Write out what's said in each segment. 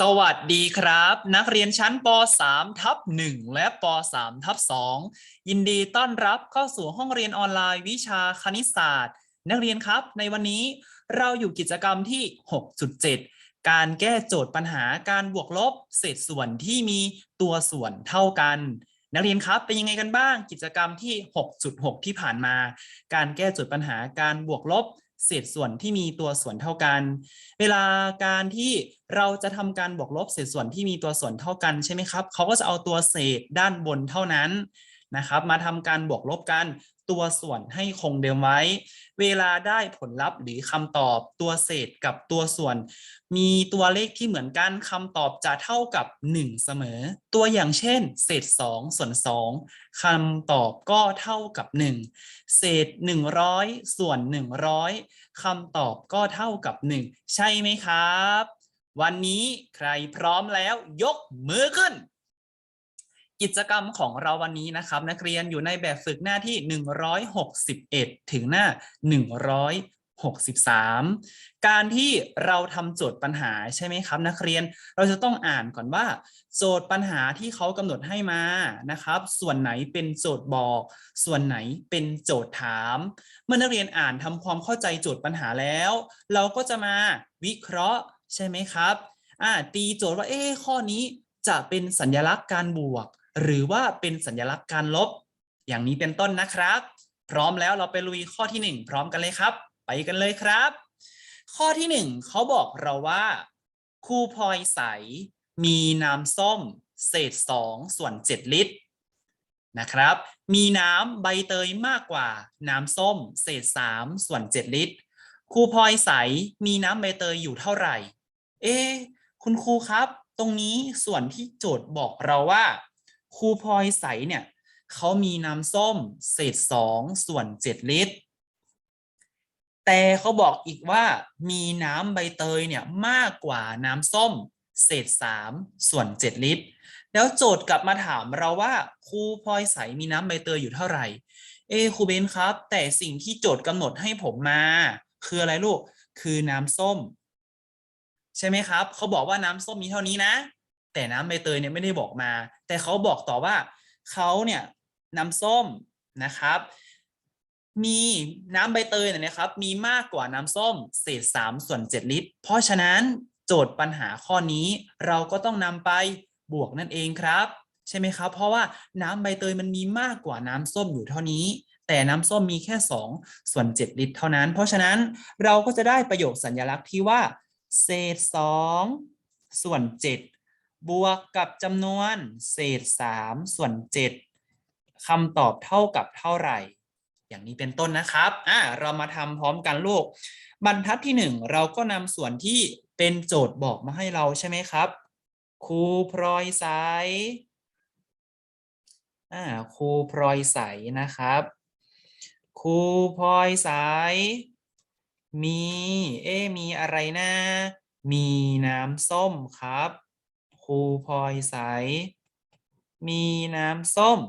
สวัสดีครับ นักเรียนชั้นป .3 ทับ1และป .3 ทับ2ยินดีต้อนรับเข้าสู่ห้องเรียนออนไลน์วิชาคณิตศาสตร์ นักเรียนครับ ในวันนี้เราอยู่กิจกรรมที่ 6.7 การแก้โจทย์ปัญหาการบวกลบเศษส่วนที่มีตัวส่วนเท่ากัน นักเรียนครับเป็นยังไงกันบ้าง กิจกรรมที่ 6.6 ที่ผ่านมา การแก้โจทย์ปัญหาการบวกลบ เศษส่วนที่มีตัวส่วนเท่ากัน เวลาการที่เราจะทำการบวกลบเศษส่วนที่มีตัวส่วนเท่ากันใช่ไหมครับเขาก็จะเอาตัวเศษด้านบนเท่านั้นนะครับ มาทำการบวกลบกัน ตัวส่วนให้คงเดิมไว้ เวลาได้ผลลัพธ์หรือคำตอบตัวเศษกับตัวส่วน มีตัวเลขที่เหมือนกันคำตอบจะเท่ากับ 1 เสมอ ตัวอย่างเช่น เศษ 2 ส่วน 2คำตอบก็เท่ากับ 1 เศษ 100 ส่วน 100คำตอบก็เท่ากับ 1 ใช่ไหมครับ วันนี้ใครพร้อมแล้วยกมือขึ้น กิจกรรมของเราวันนี้นะครับ นักเรียนอยู่ในแบบฝึกหน้าที่ 161 ถึงหน้า 163 การที่เราทำโจทย์ปัญหาใช่ไหมครับ นักเรียนเราจะต้องอ่านก่อนว่า โจทย์ปัญหาที่เขากำหนดให้มานะครับ ส่วนไหนเป็นโจทย์บอก ส่วนไหนเป็นโจทย์ถาม เมื่อนักเรียนอ่านทำความเข้าใจโจทย์ปัญหาแล้ว เราก็จะมาวิเคราะห์ใช่ไหมครับอ่าตีโจทย์ว่าเอ๊ข้อนี้จะเป็นสัญลักษณ์การบวก หรือว่าเป็นสัญลักษณ์การลบ อย่างนี้เป็นต้นนะครับ พร้อมแล้วเราไปลุยข้อที่หนึ่งพร้อมกันเลยครับ ไปกันเลยครับ ข้อที่หนึ่งเขาบอกเราว่าครูพลอยใส มีน้ำส้ม เศษสองส่วนเจ็ดลิตรนะครับ มีน้ำใบเตยมากกว่าน้ำส้ม เศษสามส่วนเจ็ดลิตรครูพลอยใสมีน้ำใบเตยอยู่เท่าไหร่ เอ๊คุณครูครับ ตรงนี้ส่วนที่โจทย์บอกเราว่า ครูพลอยใสเนี่ยเขามีน้ำส้มเศษสองส่วนเจ็ดลิตร แต่เขาบอกอีกว่ามีน้ำใบเตยเนี่ยมากกว่าน้ำส้มเศษสามส่วนเจ็ดลิตร แล้วโจทย์กลับมาถามเราว่าครูพลอยใสมีน้ำใบเตยอยู่เท่าไหร่ เอครูเบนครับ แต่สิ่งที่โจทย์กำหนดให้ผมมา คืออะไรลูก คือน้ำส้ม ใช่ไหมครับ เขาบอกว่าน้ำส้มมีเท่านี้นะ แต่น้ำใบเตยเนี่ยไม่ได้บอกมา แต่เขาบอกต่อว่าเขาเนี่ยน้ำส้มนะครับ มีน้ำใบเตยเนี่ยนะครับ มีมากกว่าน้ำส้มเศษสามส่วนเจ็ดลิตร เพราะฉะนั้นโจทย์ปัญหาข้อนี้เราก็ต้องนำไปบวกนั่นเองครับ ใช่ไหมครับ เพราะว่าน้ำใบเตยมันมีมากกว่าน้ำส้มอยู่เท่านี้ แต่น้ำส้มมีแค่2ส่วน7ลิตรเท่านั้น เพราะฉะนั้นเราก็จะได้ประโยคสัญลักษณ์ที่ว่า เศษ2ส่วน7 บวกกับจำนวนเศษ 3 ส่วน 7คำตอบเท่ากับเท่าไหร่ อย่างนี้เป็นต้นนะครับอ่าเรามาทำพร้อมกันลูก บรรทัดที่ 1 เราก็นำส่วนที่เป็นโจทย์บอกมาให้เราใช่ไหมครับครูพลอยใสอ่าครูพลอยใสนะครับครูพลอยใสมี เอ๊มีอะไรนะ มีน้ำส้มครับ ครูพลอยใส มีน้ำส้ม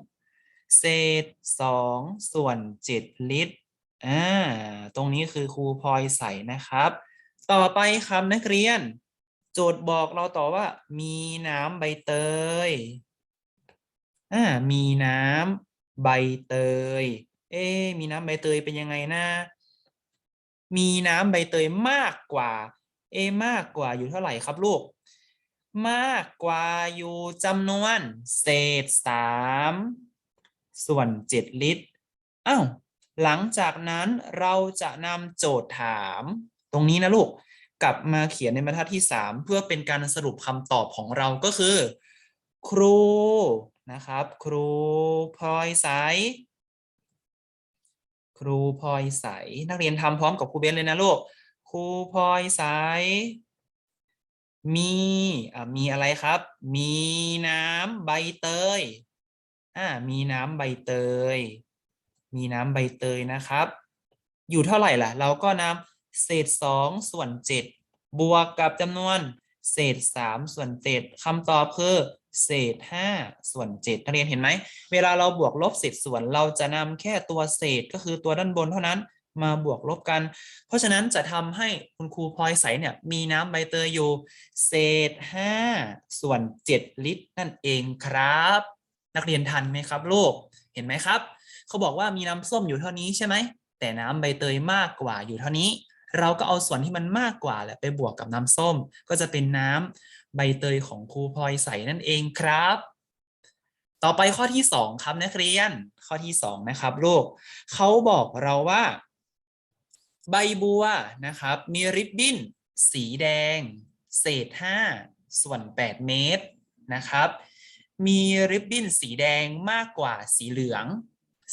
เศษสองส่วนเจ็ดลิตรอ่าตรงนี้คือครูพลอยใสนะครับ ต่อไปครับนักเรียน โจทย์บอกเราต่อว่า มีน้ำใบเตยอ่ามีน้ำใบเตย เอ๊มีน้ำใบเตยเป็นยังไงนะ มีน้ำใบเตยมากกว่า เอมากกว่าอยู่เท่าไหร่ครับลูก มากกว่าอยู่จำนวน เศษสามส่วนเจ็ดลิตรอ้าวหลังจากนั้นเราจะนำโจทย์ถาม ตรงนี้นะลูก กลับมาเขียนในบรรทัดที่ 3 เพื่อเป็นการสรุปคำตอบของเราก็คือ ครูนะครับ ครูพลอยใส ครูพลอยใส นักเรียนทำพร้อมกับครูเบนเลยนะลูก ครูพลอยใส มีอ่ามีอะไรครับ มีน้ำใบเตยอ่ามีน้ำใบเตย มีน้ำใบเตยนะครับ อยู่เท่าไหร่ล่ะ เราก็นำเศษสองส่วนเจ็ดบวกกับจำนวน เศษสามส่วนเจ็ดคำตอบคือเศษห้าส่วนเจ็ดนักเรียนเห็นไหม เวลาเราบวกลบเศษส่วนเราจะนำแค่ตัวเศษก็คือตัวด้านบนเท่านั้น มาบวกลบกัน เพราะฉะนั้นจะทำให้คุณครูพลอยใสเนี่ยมีน้ำใบเตยอยู่เศษห้าส่วนเจ็ดลิตร นั่นเองครับ นักเรียนทันไหมครับลูก เห็นไหมครับ เขาบอกว่ามีน้ำส้มอยู่เท่านี้ใช่ไหม แต่น้ำใบเตยมากกว่าอยู่เท่านี้ เราก็เอาส่วนที่มันมากกว่าแหละไปบวกกับน้ำส้ม ก็จะเป็นน้ำใบเตยของครูพลอยใสนั่นเองครับต่อไปข้อที่สองครับนักเรียนข้อที่สองนะครับลูกเขาบอกเราว่า ใบบัวนะครับ มีริบบิ้น สีแดง เศษ 5 ส่วน 8 เมตรนะครับ มีริบบิ้นสีแดงมากกว่าสีเหลือง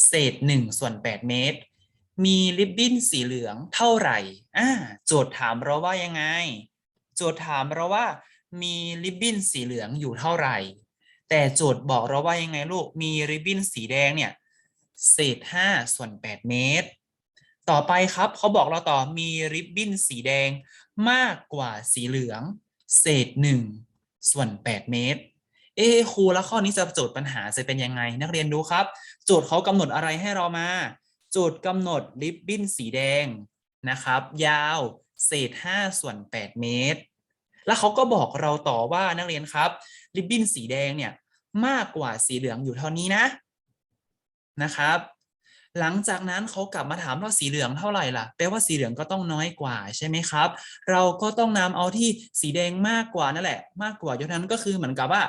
เศษ 1 ส่วน 8 เมตร มีริบบิ้นสีเหลืองเท่าไหร่อ่าโจทย์ถามเราว่ายังไง โจทย์ถามเราว่ามีริบบิ้นสีเหลืองอยู่เท่าไหร่ แต่โจทย์บอกเราว่ายังไงลูก มีริบบิ้นสีแดงเนี่ย เศษ 5 ส่วน 8 เมตร ต่อไปครับเขาบอกเราต่อมีริบบิ้นสีแดงมากกว่าสีเหลือง เศษ1ส่วน 8 เมตร เอครูแล้วข้อนี้จะโจทย์ปัญหาจะเป็นยังไง นักเรียนดูครับ โจทย์เขากำหนดอะไรให้เรามา โจทย์กำหนดริบบิ้นสีแดงนะครับ ยาวเศษ 5 ส่วน 8 เมตร แล้วเขาก็บอกเราต่อว่านักเรียนครับ ริบบิ้นสีแดงเนี่ยมากกว่าสีเหลืองอยู่เท่านี้นะนะครับ หลังจากนั้นเขากลับมาถามว่าสีเหลืองเท่าไหร่ล่ะแปลว่าสีเหลืองก็ต้องน้อยกว่าใช่ไหมครับ เราก็ต้องนำเอาที่สีแดงมากกว่านั่นแหละ มากกว่าอยู่เท่านั้นก็คือเหมือนกับว่า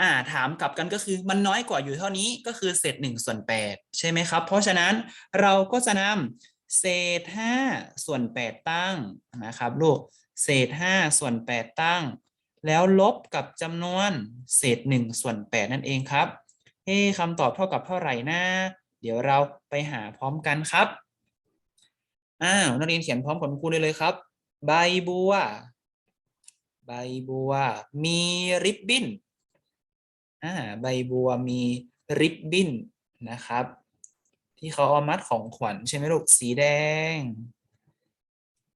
อ่าถามกลับกันก็คือมันน้อยกว่าอยู่เท่านี้ก็คือเศษหนึ่งส่วนแปดใช่ไหมครับ เพราะฉะนั้นเราก็จะนำเศษห้าส่วนแปดตั้งนะครับลูกเศษห้าส่วนแปดตั้ง แล้วลบกับจำนวนเศษหนึ่งส่วนแปดนั่นเองครับเฮ้คำตอบเท่ากับเท่าไหร่นะ เดี๋ยวเราไปหาพร้อมกันครับ อ้าวนักเรียนเขียนพร้อมกับครูได้เลยครับ ใบบัว ใบบัว มีริบบิ้น อ่า ใบบัวมีริบบิ้นนะครับ ที่เขาเอามัดของขวัญใช่ไหมลูก สีแดง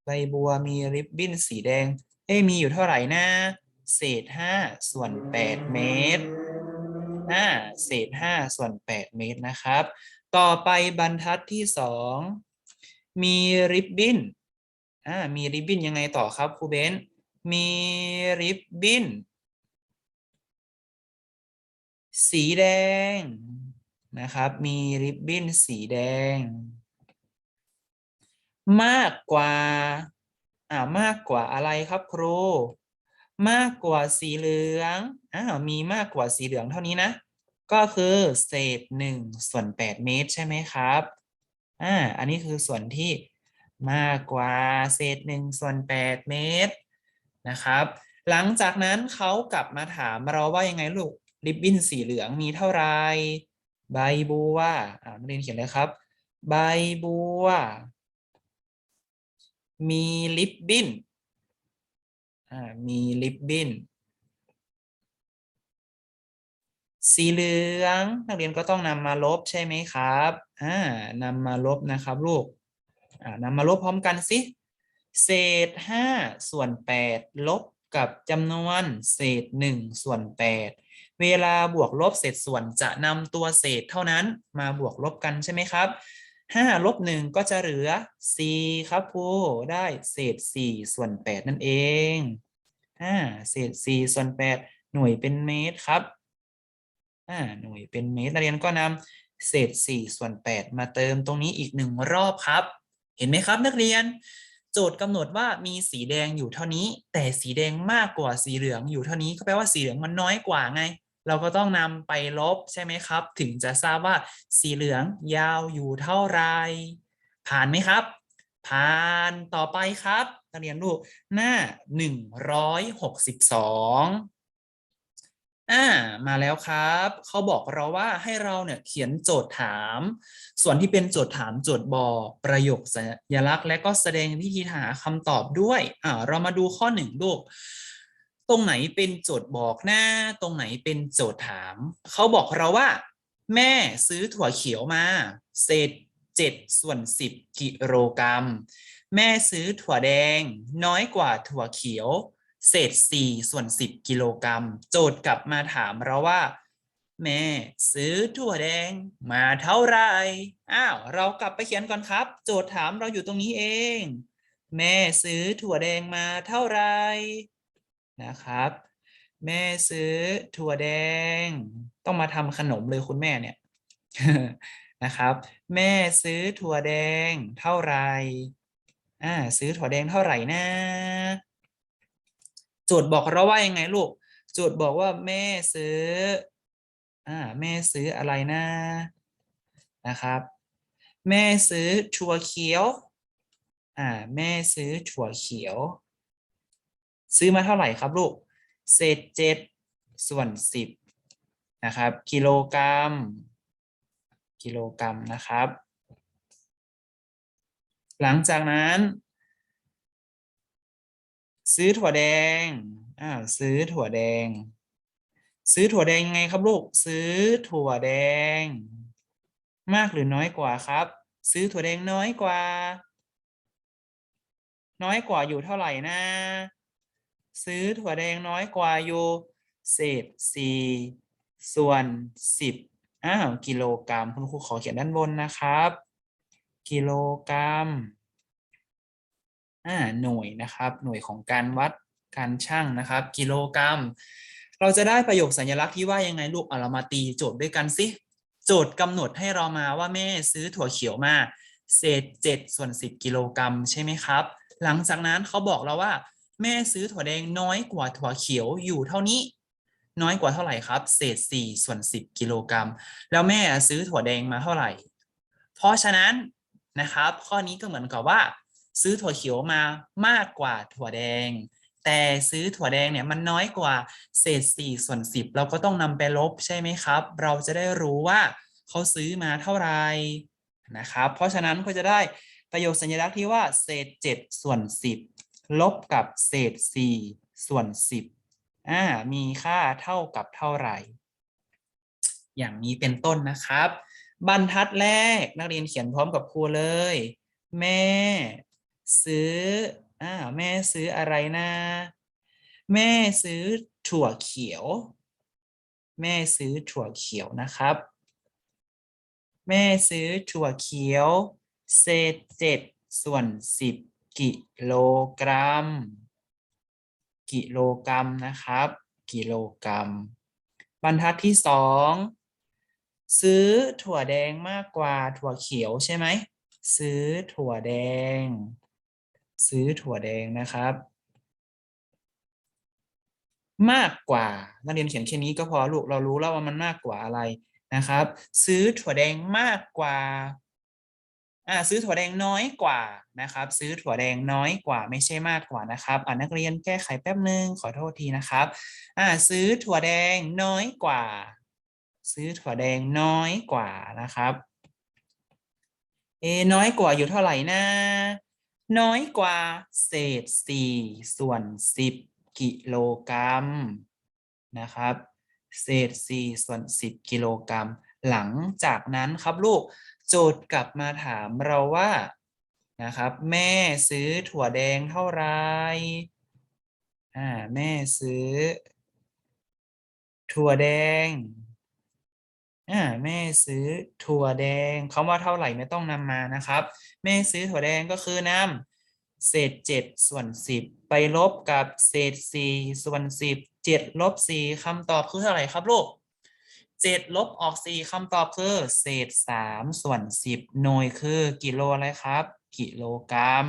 ใบบัวมีริบบิ้นสีแดง เอ้มีอยู่เท่าไหร่นะ เศษห้าส่วนแปดเมตร อ่าเศษห้าส่วนแปดเมตรนะครับ ต่อไปบรรทัดที่สองมีริบบิ้นอ่ามีริบบิ้นยังไงต่อครับครูเบนมีริบบิ้นสีแดงนะครับ มีริบบิ้นสีแดง มากกว่า อ่ามากกว่าอะไรครับครู มากกว่าสีเหลืองอ้าวมีมากกว่าสีเหลืองเท่านี้นะ ก็คือเศษหนึ่งส่วนแปดเมตรใช่ไหมครับอ่าอันนี้คือส่วนที่มากกว่าเศษหนึ่งส่วนแปดเมตรนะครับ หลังจากนั้นเขากลับมาถามเราว่ายังไงลูกริบบิ้นสีเหลืองมีเท่าไหรใบบัวอ่านักเรียนเขียนเลยครับ ใบบัว มีริบบิ้น มีริบบิ้นสีเหลืองนักเรียนก็ต้องนำมาลบใช่ไหมครับอ่านำมาลบนะครับลูกอ่านำมาลบพร้อมกันสิเศษห้าส่วนแปดลบกับจำนวนเศษหนึ่งส่วนแปดเวลาบวกลบเศษส่วนจะนำตัวเศษเท่านั้นมาบวกลบกันใช่ไหมครับห้าลบหนึ่งก็จะเหลือสี่ครับครูได้เศษสี่ส่วนแปดนั่นเอง อ่าเศษสี่ส่วนแปดหน่วยเป็นเมตรครับอ่าหน่วยเป็นเมตรนักเรียนก็นำเศษสี่ส่วนแปดมาเติมตรงนี้อีกหนึ่งรอบครับ เห็นไหมครับนักเรียน โจทย์กำหนดว่ามีสีแดงอยู่เท่านี้ แต่สีแดงมากกว่าสีเหลืองอยู่เท่านี้ก็แปลว่าสีเหลืองมันน้อยกว่าไง เราก็ต้องนำไปลบใช่ไหมครับ ถึงจะทราบว่าสีเหลืองยาวอยู่เท่าไร ผ่านไหมครับ ผ่านต่อไปครับ นักเรียนลูกหน้าหนึ่งร้อยหกสิบสองอ่ามาแล้วครับ เขาบอกเราว่าให้เราเนี่ยเขียนโจทย์ถาม ส่วนที่เป็นโจทย์ถามโจทย์บอกประโยคสัญลักษณ์ และก็แสดงวิธีหาคำตอบด้วยอ่าเรามาดูข้อหนึ่งลูกตรงไหนเป็นโจทย์บอกหน้า ตรงไหนเป็นโจทย์ถาม เขาบอกเราว่า แม่ซื้อถั่วเขียวมา เศษเจ็ดส่วนสิบกิโลกรัม แม่ซื้อถั่วแดง น้อยกว่าถั่วเขียว เศษ4ส่วน10กิโลกรัม โจทย์กลับมาถามเราว่า แม่ซื้อถั่วแดงมาเท่าไหร่อ้าวเรากลับไปเขียนก่อนครับ โจทย์ถามเราอยู่ตรงนี้เอง แม่ซื้อถั่วแดงมาเท่าไหร่นะครับ แม่ซื้อถั่วแดง ต้องมาทำขนมเลยคุณแม่เนี่ยนะครับ แม่ซื้อถั่วแดงเท่าไหร่ อ่าซื้อถั่วแดงเท่าไหร่นะ โจทย์บอกเราว่ายังไงลูก โจทย์บอกว่าแม่ซื้ออ่าแม่ซื้ออะไรนะนะครับ แม่ซื้อถั่วเขียวอ่าแม่ซื้อถั่วเขียว ซื้อมาเท่าไหร่ครับลูก เศษเจ็ดส่วนสิบนะครับ กิโลกรัม กิโลกรัมนะครับ หลังจากนั้น ซื้อถั่วแดงอ่าซื้อถั่วแดง ซื้อถั่วแดงยังไงครับลูก ซื้อถั่วแดง มากหรือน้อยกว่าครับ ซื้อถั่วแดงน้อยกว่า น้อยกว่าอยู่เท่าไหร่นะ ซื้อถั่วแดงน้อยกว่าอยู่เศษสี่ส่วนสิบอ้าวกิโลกรัมคุณครูขอเขียนด้านบนนะครับ กิโลกรัมอ่าหน่วยนะครับ หน่วยของการวัดการชั่งนะครับ กิโลกรัม เราจะได้ประโยคสัญลักษณ์ที่ว่ายังไงลูกเอาเรามาตีโจทย์ด้วยกันสิโจทย์กำหนดให้เรามาว่าแม่ซื้อถั่วเขียวมาเศษเจ็ดส่วนสิบกิโลกรัมใช่ไหมครับ หลังจากนั้นเขาบอกเราว่า แม่ซื้อถั่วแดงน้อยกว่าถั่วเขียวอยู่เท่านี้ น้อยกว่าเท่าไหร่ครับ เศษสี่ส่วนสิบกิโลกรัม แล้วแม่ซื้อถั่วแดงมาเท่าไหร่ เพราะฉะนั้น นะครับ ข้อนี้ก็เหมือนกับว่า ซื้อถั่วเขียวมามากกว่าถั่วแดง แต่ซื้อถั่วแดงเนี่ยมันน้อยกว่าเศษสี่ส่วนสิบเราก็ต้องนำไปลบใช่ไหมครับ เราจะได้รู้ว่าเขาซื้อมาเท่าไหร่นะครับ เพราะฉะนั้นก็จะได้ประโยคสัญลักษณ์ที่ว่าเศษเจ็ดส่วนสิบลบกับเศษสี่ส่วนสิบอ่ามีค่าเท่ากับเท่าไหร่ อย่างนี้เป็นต้นนะครับ บรรทัดแรกนักเรียนเขียนพร้อมกับครูเลย แม่ ซื้ออ่าแม่ซื้ออะไรนะ แม่ซื้อถั่วเขียว แม่ซื้อถั่วเขียวนะครับ แม่ซื้อถั่วเขียว เศษเจ็ดส่วนสิบกิโลกรัม กิโลกรัมนะครับ กิโลกรัม บรรทัดที่สอง ซื้อถั่วแดงมากกว่าถั่วเขียวใช่ไหม ซื้อถั่วแดง ซื้อถั่วแดงนะครับ มากกว่านักเรียนเขียนแค่นี้ก็พอลูกเรารู้แล้วว่ามันมากกว่าอะไรนะครับ ซื้อถั่วแดงมากกว่าอ่าซื้อถั่วแดงน้อยกว่านะครับ ซื้อถั่วแดงน้อยกว่าไม่ใช่มากกว่านะครับอ่านักเรียนแก้ไขแป๊บหนึ่งขอโทษทีนะครับอ่าซื้อถั่วแดงน้อยกว่า ซื้อถั่วแดงน้อยกว่านะครับ เอ น้อยกว่าอยู่เท่าไหร่นะ น้อยกว่าเศษสี่ส่วนสิบกิโลกรัมนะครับ เศษสี่ส่วนสิบกิโลกรัม หลังจากนั้นครับลูกโจทย์กลับมาถามเราว่านะครับ แม่ซื้อถั่วแดงเท่าไหร่อ่าแม่ซื้อ ถั่วแดง อ่าแม่ซื้อถั่วแดงคำว่าเท่าไหร่ไม่ต้องนำมานะครับ แม่ซื้อถั่วแดงก็คือนำเศษเจ็ดส่วนสิบไปลบกับเศษสี่ส่วนสิบเจ็ดลบสี่คำตอบคือเท่าไหร่ครับลูกเจ็ดลบออกสี่คำตอบคือ เศษสามส่วนสิบหน่วยคือกิโลอะไรครับ กิโลกรัม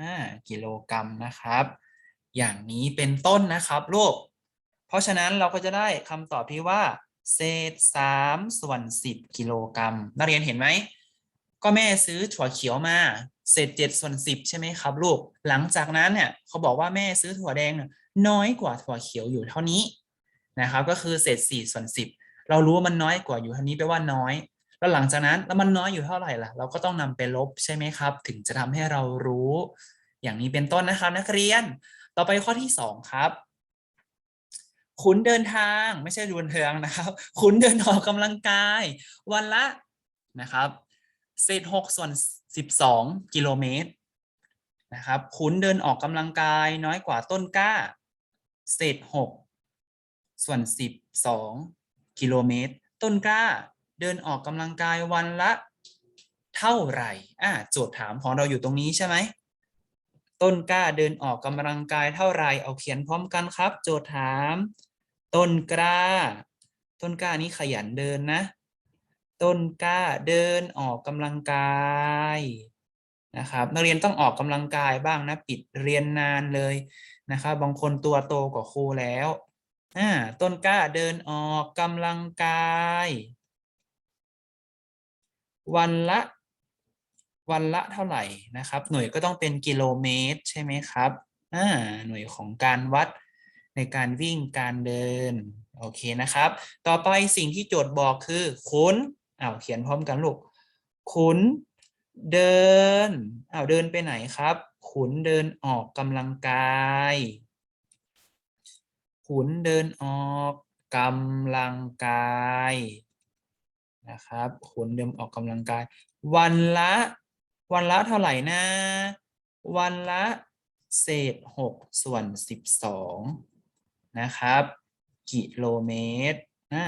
อ่ากิโลกรัมนะครับ อย่างนี้เป็นต้นนะครับลูกเพราะฉะนั้นเราก็จะได้คำตอบที่ว่า เศษสามส่วนสิบกิโลกรัมนักเรียนเห็นไหม ก็แม่ซื้อถั่วเขียวมา เศษเจ็ดส่วนสิบใช่ไหมครับลูก หลังจากนั้นเนี่ยเขาบอกว่าแม่ซื้อถั่วแดงน้อยกว่าถั่วเขียวอยู่เท่านี้นะครับก็คือเศษสี่ส่วนสิบเรารู้ว่ามันน้อยกว่าอยู่เท่านี้แปลว่าน้อย แล้วหลังจากนั้นแล้วมันน้อยอยู่เท่าไหร่ล่ะ เราก็ต้องนำไปลบใช่ไหมครับ ถึงจะทำให้เรารู้ อย่างนี้เป็นต้นนะครับนักเรียน ต่อไปข้อที่สองครับ ขุนเดินทางไม่ใช่เดินเทืองนะครับ ขุนเดินออกกำลังกาย วันละนะครับเศษหกส่วนสิบสองกิโลเมตรนะครับขุนเดินออกกำลังกายน้อยกว่าต้นกล้า เศษหกส่วนสิบสองกิโลเมตร ต้นกล้าเดินออกกำลังกายวันละเท่าไหร่อ่าโจทย์ถามของเราอยู่ตรงนี้ใช่ไหม ต้นกล้าเดินออกกำลังกายเท่าไหร่เอาเขียนพร้อมกันครับ โจทย์ถาม ต้นกล้า ต้นกล้านี้ขยันเดินนะ ต้นกล้าเดินออกกำลังกายนะครับนักเรียนต้องออกกำลังกายบ้างนะปิดเรียนนานเลยนะครับบางคนตัวโตกว่าครูแล้วอ่าต้นกล้าเดินออกกำลังกาย วันละ วันละเท่าไหร่นะครับ หน่วยก็ต้องเป็นกิโลเมตรใช่ไหมครับอ่าหน่วยของการวัดในการวิ่งการเดิน โอเคนะครับ ต่อไปสิ่งที่โจทย์บอกคือขุนอ้าวเขียนพร้อมกันลูกขุนเดินอ้าวเดินไปไหนครับขุนเดินออกกำลังกายขุนเดินออกกำลังกายนะครับขุนเดินออกกำลังกาย วันละ วันละเท่าไหร่นะ วันละเศษหกส่วนสิบสองนะครับ กิโลเมตรอ่า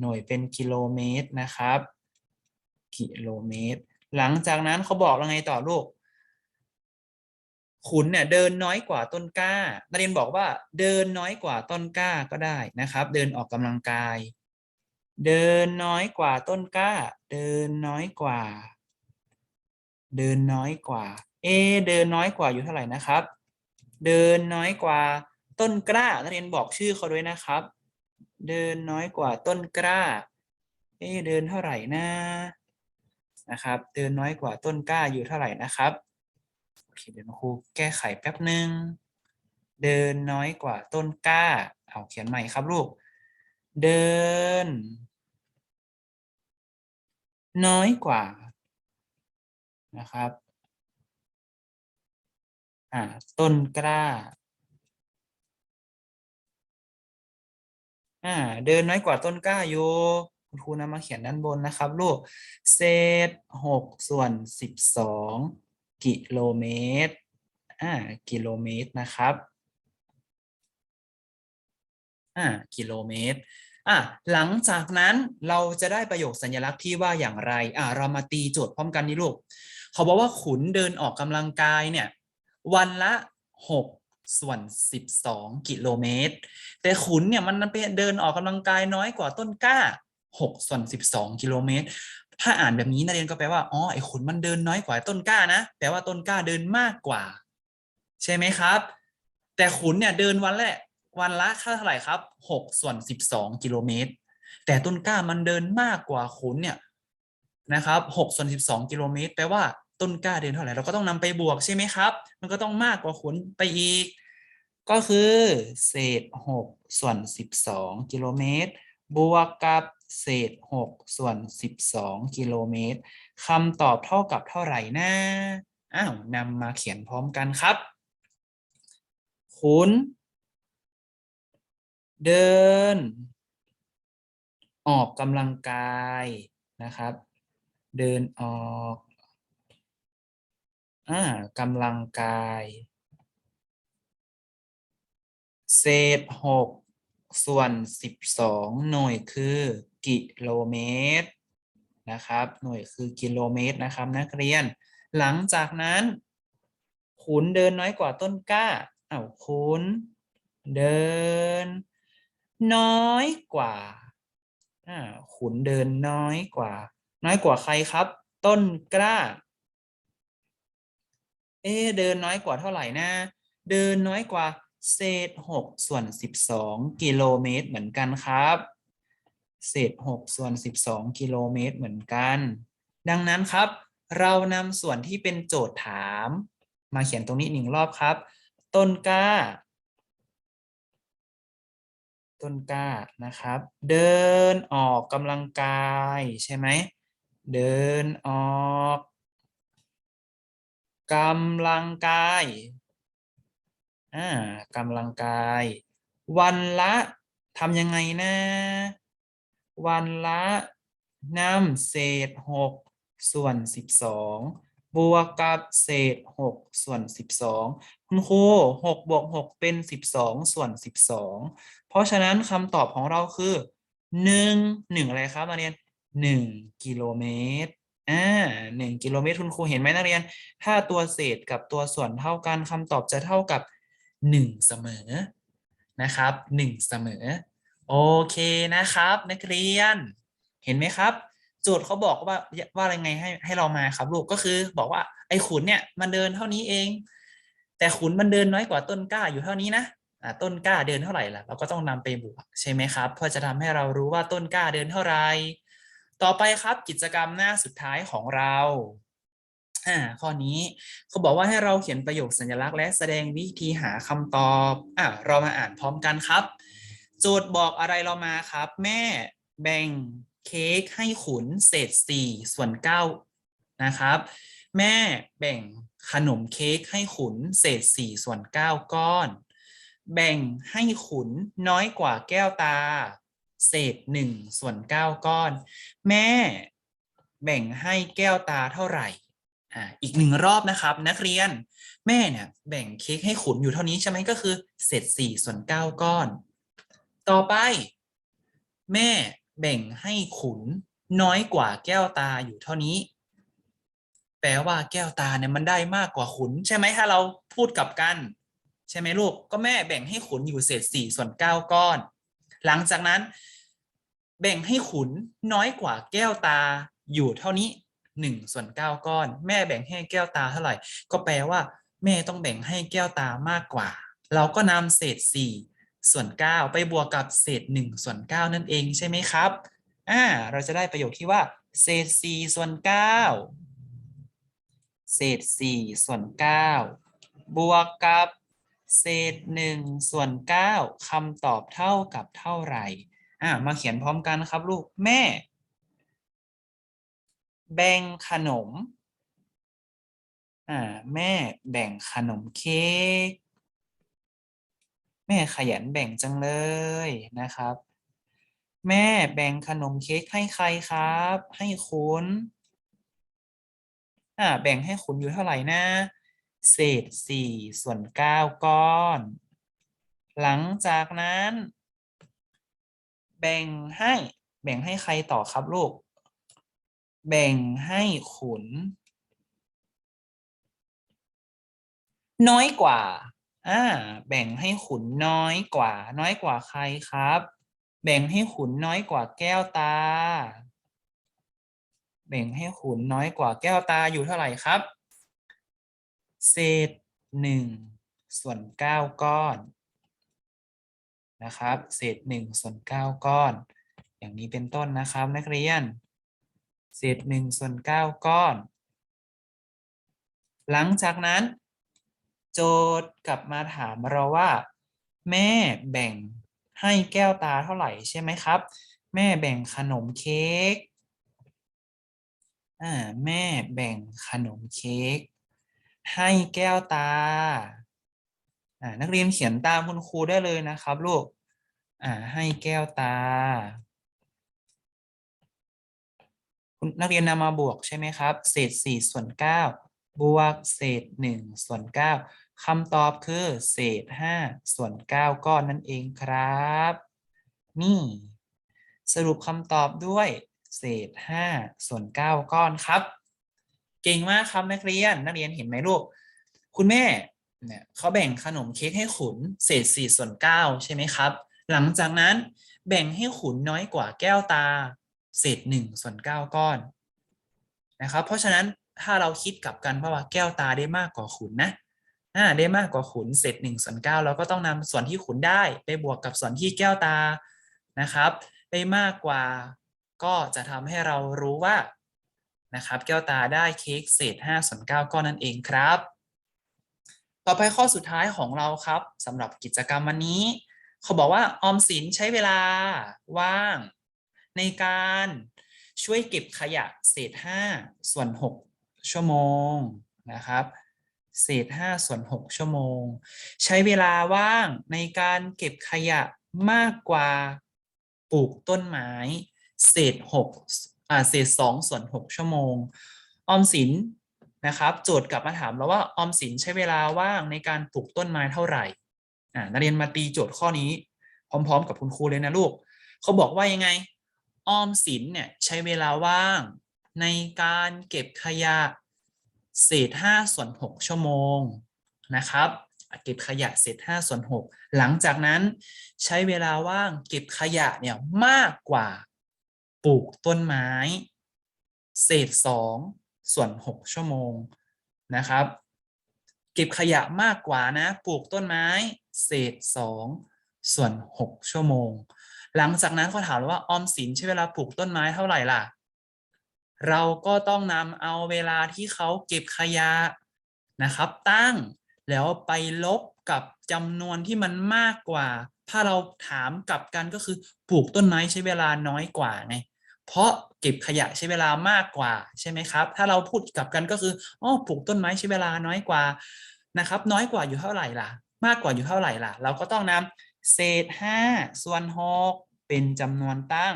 หน่วยเป็นกิโลเมตรนะครับ กิโลเมตร หลังจากนั้นเขาบอกแล้วไงต่อลูก ขุนเนี่ยเดินน้อยกว่าต้นกล้า นักเรียนบอกว่าเดินน้อยกว่าต้นกล้าก็ได้นะครับ เดินออกกำลังกาย เดินน้อยกว่าต้นกล้า เดินน้อยกว่า เดินน้อยกว่า เอ เดินน้อยกว่าอยู่เท่าไหร่นะครับ เดินน้อยกว่า ต้นกล้านักเรียนบอกชื่อเขาด้วยนะครับ เดินน้อยกว่าต้นกล้า เอ เดินเท่าไหร่นะนะครับ เดินน้อยกว่าต้นกล้าอยู่เท่าไหร่นะครับโอเคเดี๋ยวครูแก้ไขแป๊บหนึ่งเดินน้อยกว่าต้นกล้า เอาเขียนใหม่ครับลูก เดิน น้อยกว่า นะครับอ่าต้นกล้าอ่าเดินน้อยกว่าต้นกล้าอยู่คุณครูนำมาเขียนด้านบนนะครับลูกเศษหกส่วนสิบสองกิโลเมตรอ่ากิโลเมตรนะครับอ่ากิโลเมตรอะหลังจากนั้นเราจะได้ประโยคสัญลักษณ์ที่ว่าอย่างไรอะเรามาตีโจทย์พร้อมกันนี่ลูก เขาบอกว่าขุนเดินออกกำลังกายเนี่ยวันละหกส่วนสิบสองกิโลเมตร แต่ขุนเนี่ยมันเป็นเดินออกกำลังกายน้อยกว่าต้นกล้าหกส่วนสิบสองกิโลเมตร ถ้าอ่านแบบนี้นักเรียนก็แปลว่าอ๋อไอ้ขุนมันเดินน้อยกว่าต้นกล้านะแปลว่าต้นกล้าเดินมากกว่า ใช่ไหมครับ แต่ขุนเนี่ยเดินวันละวันละเท่าไหร่ครับหกส่วนสิบสองกิโลเมตร แต่ต้นกล้ามันเดินมากกว่าขุนเนี่ย นะครับหกส่วนสิบสองกิโลเมตรแปลว่าต้นกล้าเดินเท่าไหร่เราก็ต้องนำไปบวกใช่ไหมครับ มันก็ต้องมากกว่าขุนไปอีก ก็คือเศษหกส่วนสิบสองกิโลเมตร บวกกับเศษหกส่วนสิบสองกิโลเมตรคำตอบเท่ากับเท่าไหร่นะอ้าวนำมาเขียนพร้อมกันครับขุนเดิน ออกกำลังกายนะครับ เดินออกอ่ากำลังกาย เศษหกส่วนสิบสองหน่วยคือกิโลเมตรนะครับ หน่วยคือกิโลเมตรนะครับนักเรียน หลังจากนั้นขุนเดินน้อยกว่าต้นกล้าอ้าวขุนเดิน น้อยกว่าอ่าขุนเดินน้อยกว่า น้อยกว่าใครครับ ต้นกล้า เอ๊เดินน้อยกว่าเท่าไหร่นะเดินน้อยกว่าเศษหกส่วนสิบสองกิโลเมตรเหมือนกันครับ เศษหกส่วนสิบสองกิโลเมตรเหมือนกัน ดังนั้นครับ เรานำส่วนที่เป็นโจทย์ถาม มาเขียนตรงนี้หนึ่งรอบครับ ต้นกล้า ต้นกล้านะครับ เดินออกกำลังกายใช่ไหม เดินออกกำลังกายอ่ากำลังกาย วันละทำยังไงนะ วันละนำเศษหกส่วนสิบสองบวกกับเศษหกส่วนสิบสองคุณครูหกบวกหกเป็นสิบสองส่วนสิบสองเพราะฉะนั้นคำตอบของเราคือหนึ่งหนึ่งอะไรครับนักเรียน หนึ่งกิโลเมตรอ่าหนึ่งกิโลเมตรคุณครูเห็นไหมนักเรียน ถ้าตัวเศษกับตัวส่วนเท่ากันคำตอบจะเท่ากับหนึ่งเสมอนะครับหนึ่งเสมอ โอเคนะครับ นักเรียน เห็นไหมครับโจทย์เขาบอกว่าว่าอะไรไงให้ให้เรามาครับลูกก็คือบอกว่าไอ้ขุนเนี่ยมันเดินเท่านี้เอง แต่ขุนมันเดินน้อยกว่าต้นกล้าอยู่เท่านี้นะอ่าต้นกล้าเดินเท่าไหร่ล่ะเราก็ต้องนำไปบวกใช่ไหมครับ เพื่อจะทำให้เรารู้ว่าต้นกล้าเดินเท่าไหร่ ต่อไปครับกิจกรรมหน้าสุดท้ายของเราอ่าข้อนี้เขาบอกว่าให้เราเขียนประโยคสัญลักษณ์และแสดงวิธีหาคำตอบอ่าเรามาอ่านพร้อมกันครับ โจทย์บอกอะไรเรามาครับ แม่แบ่งเค้กให้ขุนเศษสี่ส่วนเก้านะครับ แม่แบ่งขนมเค้กให้ขุนเศษสี่ส่วนเก้าก้อน แบ่งให้ขุนน้อยกว่าแก้วตา เศษหนึ่งส่วนเก้าก้อน แม่แบ่งให้แก้วตาเท่าไหร่อ่าอีกหนึ่งรอบนะครับ นักเรียนแม่เนี่ยแบ่งเค้กให้ขุนอยู่เท่านี้ใช่ไหมก็คือ เศษสี่ส่วนเก้าก้อน ต่อไป แม่แบ่งให้ขุนน้อยกว่าแก้วตาอยู่เท่านี้ แปลว่าแก้วตาเนี่ยมันได้มากกว่าขุน ใช่ไหมถ้าเราพูดกลับกัน ใช่ไหมลูกก็แม่แบ่งให้ขุนอยู่เศษสี่ส่วนเก้าก้อน หลังจากนั้น แบ่งให้ขุนน้อยกว่าแก้วตาอยู่เท่านี้หนึ่งส่วนเก้าก้อน แม่แบ่งให้แก้วตาเท่าไหร่ ก็แปลว่าแม่ต้องแบ่งให้แก้วตามากกว่า เราก็นำเศษสี่ส่วน9ไปบวกกับเศษ1ส่วน9นั่นเองใช่ไหมครับอ่าเราจะได้ประโยคที่ว่า เศษ4ส่วน9เศษ4ส่วน9บวกกับ เศษ1ส่วน9คำตอบเท่ากับเท่าไหร่อ่ามาเขียนพร้อมกันครับลูกแม่ แบ่งขนมอ่าแม่แบ่งขนมเค้กแม่ขยันแบ่งจังเลยนะครับ แม่แบ่งขนมเค้กให้ใครครับ ให้คุณอ่าแบ่งให้คุณอยู่เท่าไหร่นะ เศษสี่ส่วนเก้าก้อน หลังจากนั้น แบ่งให้แบ่งให้ใครต่อครับลูก แบ่งให้ขุน น้อยกว่าอ่าแบ่งให้ขุนน้อยกว่า น้อยกว่าใครครับ แบ่งให้ขุนน้อยกว่าแก้วตา แบ่งให้ขุนน้อยกว่าแก้วตาอยู่เท่าไหร่ครับ เศษหนึ่งส่วนเก้าก้อนนะครับ เศษหนึ่งส่วนเก้าก้อน อย่างนี้เป็นต้นนะครับนักเรียน เศษหนึ่งส่วนเก้าก้อน หลังจากนั้น โจทย์กลับมาถามเราว่า แม่แบ่งให้แก้วตาเท่าไหร่ใช่ไหมครับ แม่แบ่งขนมเค้กอ่าแม่แบ่งขนมเค้ก ให้แก้วตา นักเรียนเขียนตามคุณครูได้เลยนะครับลูกให้แก้วตาคุณนักเรียนนำมาบวกใช่ไหมครับ เศษสี่ส่วนเก้าบวกเศษหนึ่งส่วนเก้าคำตอบคือ เศษห้าส่วนเก้าก้อนนั่นเองครับ นี่ สรุปคำตอบด้วย เศษห้าส่วนเก้าก้อนครับ เก่งมากครับนักเรียน นักเรียนเห็นไหมลูก คุณแม่เนี่ยเขาแบ่งขนมเค้กให้ขุนเศษสี่ส่วนเก้าใช่ไหมครับ หลังจากนั้นแบ่งให้ขุนน้อยกว่าแก้วตา เศษหนึ่งส่วนเก้าก้อนนะครับ เพราะฉะนั้นถ้าเราคิดกลับกันเพราะว่าแก้วตาได้มากกว่าขุนนะอ่าได้มากกว่าขุนเศษหนึ่งส่วนเก้าเราก็ต้องนำส่วนที่ขุนได้ไปบวกกับส่วนที่แก้วตานะครับ ได้มากกว่าก็จะทำให้เรารู้ว่า นะครับแก้วตาได้เค้กเศษ5ส่วน9ก้อนนั่นเองครับ ต่อไปข้อสุดท้ายของเราครับสำหรับกิจกรรมวันนี้ เขาบอกว่าออมสินใช้เวลาว่าง ในการช่วยเก็บขยะเศษ 5 ส่วน 6 ชั่วโมงนะครับ เศษ 5 ส่วน 6 ชั่วโมง ใช้เวลาว่างในการเก็บขยะมากกว่าปลูกต้นไม้ เศษ 6 เศษ2ส่วน6ชั่วโมง ออมสินนะครับ โจทย์กลับมาถามเราว่าออมสินใช้เวลาว่างในการปลูกต้นไม้เท่าไหร่อ่านักเรียนมาตีโจทย์ข้อนี้ พร้อม ๆ กับคุณครูเลยนะลูก เขาบอกว่ายังไง ออมสินเนี่ยใช้เวลาว่างในการเก็บขยะเศษ5ส่วน6ชั่วโมงนะครับเก็บขยะเศษ5ส่วน6หลังจากนั้นใช้เวลาว่างเก็บขยะเนี่ยมากกว่า ปลูกต้นไม้ เศษ2ส่วน6ชั่วโมงนะครับ เก็บขยะมากกว่านะ ปลูกต้นไม้ เศษ2ส่วน6ชั่วโมง หลังจากนั้นเขาถามว่าออมสินใช้เวลาปลูกต้นไม้เท่าไหร่ล่ะ เราก็ต้องนำเอาเวลาที่เขาเก็บขยะนะครับ ตั้งแล้วไปลบกับจำนวนที่มันมากกว่า ถ้าเราถามกลับกันก็คือปลูกต้นไม้ใช้เวลาน้อยกว่าไง เพราะเก็บขยะใช้เวลามากกว่าใช่ไหมครับ ถ้าเราพูดกลับกันก็คืออ๋อปลูกต้นไม้ใช้เวลาน้อยกว่านะครับ น้อยกว่าอยู่เท่าไหร่ล่ะ มากกว่าอยู่เท่าไหร่ล่ะ เราก็ต้องนำเศษ5ส่วน6เป็นจำนวนตั้ง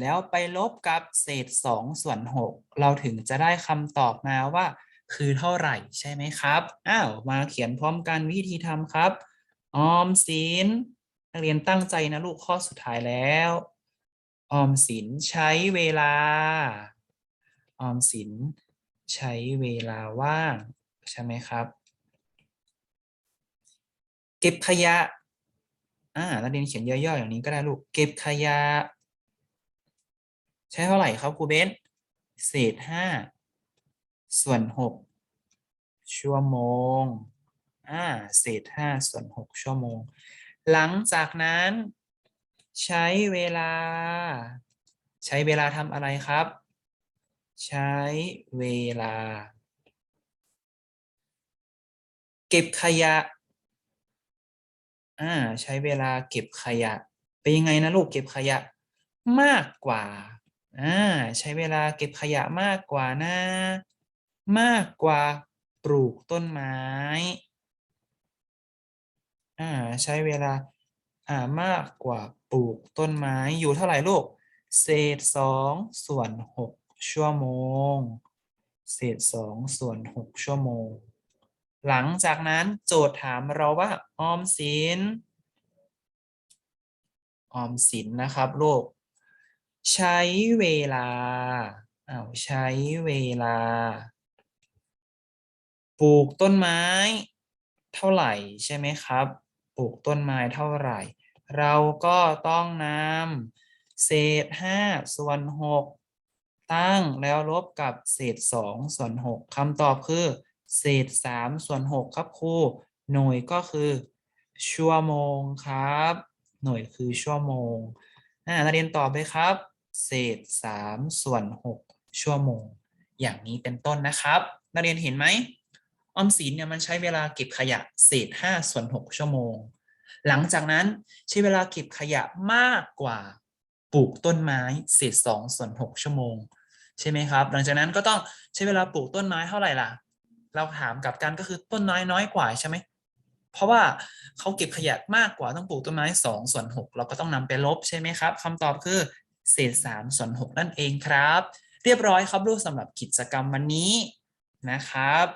แล้วไปลบกับเศษ2ส่วน6เราถึงจะได้คำตอบมาว่า คือเท่าไหร่ใช่ไหมครับอ้าวมาเขียนพร้อมกันวิธีทำครับ ออมสิน นักเรียนตั้งใจนะลูกข้อสุดท้ายแล้ว ออมสินใช้เวลา ออมสินใช้เวลาว่าง ใช่ไหมครับ เก็บขยะอ่านักเรียนเขียนย่อๆอย่างนี้ก็ได้ลูก เก็บขยะ ใช้เท่าไหร่ครับครูเบนเศษห้าส่วนหกชั่วโมง อ่า เศษห้าส่วนหกชั่วโมง หลังจากนั้น ใช้เวลา ใช้เวลาทำอะไรครับ ใช้เวลา เก็บขยะอ่าใช้เวลาเก็บขยะ เป็นยังไงนะลูกเก็บขยะมากกว่าอ่าใช้เวลาเก็บขยะมากกว่านะ มากกว่าปลูกต้นไม้ อ่าใช้เวลาอ่ามากกว่าปลูกต้นไม้อยู่เท่าไหร่ลูก เศษสองส่วนหกชั่วโมง เศษสองส่วนหกชั่วโมง หลังจากนั้นโจทย์ถามเราว่าออมสินออมสินนะครับลูกใช้เวลาเอาใช้เวลา ปลูกต้นไม้ เท่าไหร่ใช่ไหมครับ ปลูกต้นไม้เท่าไหร่ เราก็ต้องนำเศษห้าส่วนหกตั้งแล้วลบกับเศษสองส่วนหกคำตอบคือ เศษสามส่วนหกครับครูหน่วยก็คือ ชั่วโมงครับ หน่วยคือชั่วโมงอ่านักเรียนตอบเลยครับ เศษสามส่วนหกชั่วโมง อย่างนี้เป็นต้นนะครับ นักเรียนเห็นไหม ออมสินเนี่ยมันใช้เวลาเก็บขยะเศษห้าส่วนหกชั่วโมง หลังจากนั้นใช้เวลาเก็บขยะมากกว่าปลูกต้นไม้เศษสองส่วนหกชั่วโมง ใช่ไหมครับ หลังจากนั้นก็ต้องใช้เวลาปลูกต้นไม้เท่าไหร่ล่ะ เราถามกับกันก็คือต้นไม้น้อยกว่าใช่ไหมเพราะว่าเขาเก็บขยะมากกว่าต้องปลูกต้นไม้สองส่วนหกเราก็ต้องนำไปลบใช่ไหมครับคำตอบคือเศษสามส่วนหกนั่นเองครับ เรียบร้อยครับลูกสำหรับกิจกรรมวันนี้นะครับ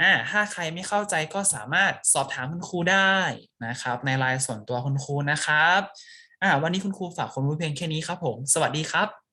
อ่าถ้าใครไม่เข้าใจก็สามารถสอบถามคุณครูได้นะครับ ในไลน์ส่วนตัวคุณครูนะครับอ่าวันนี้คุณครูฝากความรู้เพียงแค่นี้ครับผม สวัสดีครับ